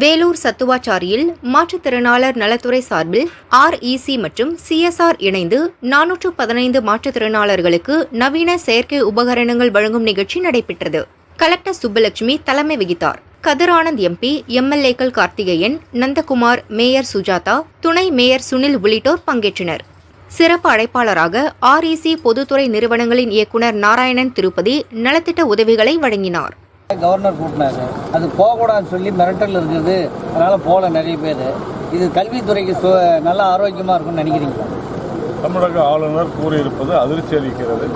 வேலூர் சத்துவாச்சாரியில் மாற்றுத்திறனாளர் நலத்துறை சார்பில் ஆர்இசி மற்றும் சிஎஸ்ஆர் இணைந்து நானூற்று பதினைந்து மாற்றுத்திறனாளர்களுக்கு நவீன செயற்கை உபகரணங்கள் வழங்கும் நிகழ்ச்சி நடைபெற்றது. கலெக்டர் சுப்பலட்சுமி தலைமை வகித்தார். கதிரானந்த் எம்பி எம்எல்ஏக்கள் கார்த்திகேயன் நந்தகுமார் மேயர் சுஜாதா துணை மேயர் சுனில் உள்ளிட்டோர் பங்கேற்றனர். சிறப்பு அழைப்பாளராக ஆர்இசி பொதுத்துறை நிறுவனங்களின் இயக்குனர் நாராயணன் திருப்பதி நலத்திட்ட உதவிகளை வழங்கினார். கவர்னர் கூட்டினாரு. அது போகக்கூடாதுன்னு சொல்லி மிரட்டல் இருக்குது. அதனால் போகல நிறைய பேர். இது கல்வித்துறைக்கு சு நல்லா ஆரோக்கியமாக இருக்கும்னு நினைக்கிறீங்களா? தமிழக ஆளுநர் கூறியிருப்பது அதிர்ச்சி அளிக்கிறது.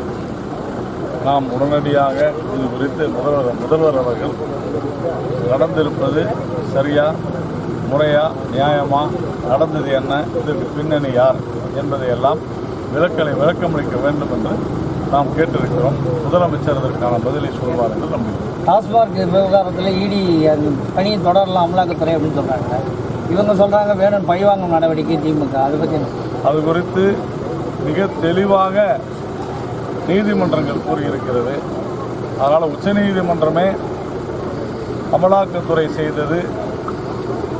நாம் உடனடியாக இது குறித்து முதல்வர் முதல்வர் அவர்கள் நடந்திருப்பது சரியா முறையா நியாயமா நடந்தது என்ன இதற்கு பின்னணி யார் என்பதையெல்லாம் விளக்கலை விளக்கமளிக்க வேண்டும் என்று நாம் கேட்டிருக்கிறோம். முதலமைச்சர் அதற்கான பதிலை சொல்வார் என்று நம்புகிறோம். டாஸ்மார்க் விவகாரத்தில் இடி அது பணியை தொடரலாம் அமலாக்கத்துறை அப்படின்னு சொல்கிறாங்க இவங்க சொல்கிறாங்க வேணும் பழிவாங்கும் நடவடிக்கை திமுக. அதை பற்றி? அது குறித்து மிக தெளிவாக நீதிமன்றங்கள் கூறியிருக்கிறது. அதனால் உச்சநீதிமன்றமே அமலாக்கத்துறை செய்தது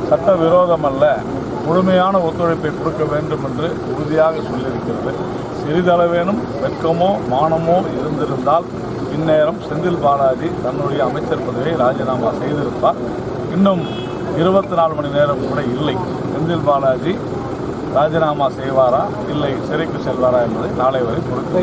சட்டவிரோதம் அல்ல முழுமையான ஒத்துழைப்பை கொடுக்க வேண்டும் என்று உறுதியாக சொல்லியிருக்கிறது. சிறிதளவேனும் வெட்கமோ மானமோ இருந்திருந்தால் இந்நேரம் செந்தில் பாலாஜி தன்னுடைய அமைச்சர் பதவியை ராஜினாமா செய்திருப்பார். இன்னும் இருபத்தி நாலு மணி நேரம் கூட இல்லை. செந்தில் பாலாஜி ராஜினாமா செய்வாரா? இல்லை சிறைக்கு செல்வாரா என்பதை நாளை வரை பொறுத்து